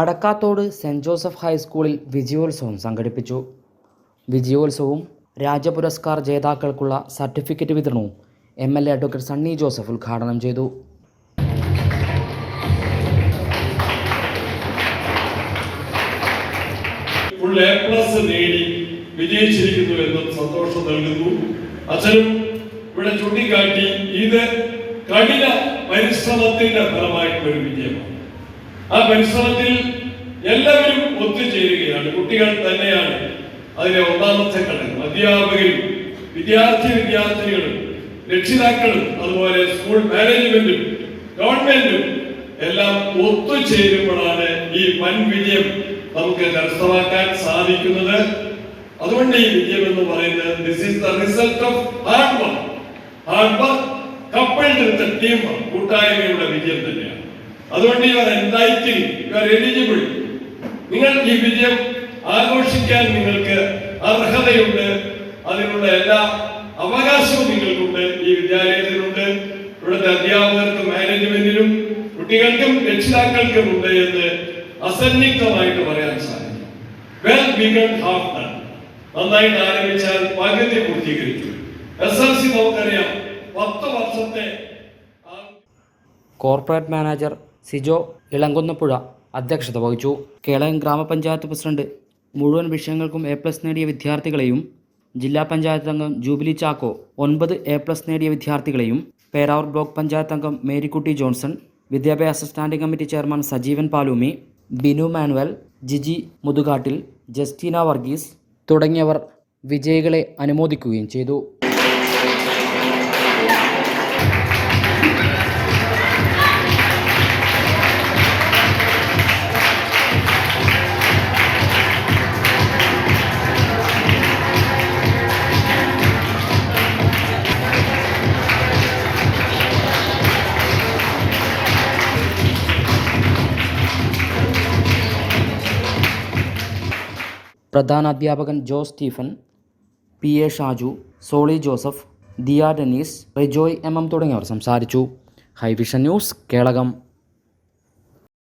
Adakkathode saint Joseph ഹൈസ്കൂളിൽ വിജയോത്സവം സംഘടിപ്പിച്ചു. വിജയോത്സവവും രാജപുരസ്കാർ ജേതാക്കൾക്കുള്ള സർട്ടിഫിക്കറ്റ് വിതരണവും M L A advocate Sunny Joseph ഉദ്ഘാടനം ചെയ്തു. ഫുൾ പ്ലസ് നേടി വിജയിച്ചിരിക്കുന്നു എന്നും സന്തോഷം നൽകുന്നു. അച്ഛനും ഇവിടെ ചൂണ്ടിക്കാട്ടി ഇത് കഠിന പരിശ്രമത്തിന്റെ ഫലമായിട്ടുള്ള ഒരു വിജയമാണ്. ആ പരിശ്രമത്തിൽ എല്ലാവരും ഒത്തുചേരുകയാണ്. കുട്ടികൾ തന്നെയാണ് അതിലെ ഒന്നാമത്തെ ഘടകം അധ്യാപകരും വിദ്യാർത്ഥി വിദ്യാർത്ഥികളും രക്ഷിതാക്കളും അതുപോലെ സ്കൂൾ മാനേജ്മെന്റും ഗവൺമെന്റും എല്ലാം ഒത്തുചേരുമ്പോഴാണ് ഈ വൻ വിജയം നമുക്ക് കരസ്ഥമാക്കാൻ സാധിക്കുന്നത്. അതുകൊണ്ട് ഈ വിജയം എന്ന് പറയുന്നത് this is the result of hard work hard work couple team കൂട്ടായ്മയുടെ വിജയം തന്നെയാണ്. അതുകൊണ്ട് ഇവർ എന്തായിട്ട് ഇവർ എലിജിബിൾ നിങ്ങൾ ഈ വിജയം ആഘോഷിക്കാൻ നിങ്ങൾക്ക് അർഹതയുണ്ട്. അതിനുള്ള എല്ലാ അവകാശവും നിങ്ങൾക്കുണ്ട്. ഈ വിദ്യാലയത്തിനുണ്ട്. ഇവിടുത്തെ അധ്യാപകർക്കും മാനേജ്മെന്റിനും കുട്ടികൾക്കും രക്ഷിതാക്കൾക്കും ഉണ്ട് എന്ന് അസന്നിഗ്ധമായിട്ട് പറയാൻ സാധിക്കും. ഹാവ് നന്നായിട്ട് ആരംഭിച്ചാൽ പകുതി പൂർത്തീകരിക്കും. എസ് എൽ സി നമുക്കറിയാം. പത്ത് വർഷത്തെ കോർപ്പറേറ്റ് മാനേജർ സിജോ ഇളങ്കുന്നപ്പുഴ അധ്യക്ഷത വഹിച്ചു. കേളയം ഗ്രാമപഞ്ചായത്ത് പ്രസിഡന്റ് മുഴുവൻ വിഷയങ്ങൾക്കും എ പ്ലസ് നേടിയ വിദ്യാർത്ഥികളെയും ജില്ലാ പഞ്ചായത്ത് അംഗം ജൂബിലി ചാക്കോ ഒൻപത് എ പ്ലസ് നേടിയ വിദ്യാർത്ഥികളെയും പേരാവൂർ ബ്ലോക്ക് പഞ്ചായത്ത് അംഗം മേരിക്കുട്ടി ജോൺസൺ വിദ്യാഭ്യാസ standing committee chairman Sajeevan Palumi Binu Manuel Jiji Muthukattil Justina Varghese തുടങ്ങിയവർ വിജയികളെ അനുമോദിക്കുകയും ചെയ്തു. പ്രധാന അധ്യാപകൻ Jo Stephen P A Shaju Solly Joseph Diya Denis Rijoy M M തുടങ്ങിയവർ സംസാരിച്ചു. Highvision news Kelakam.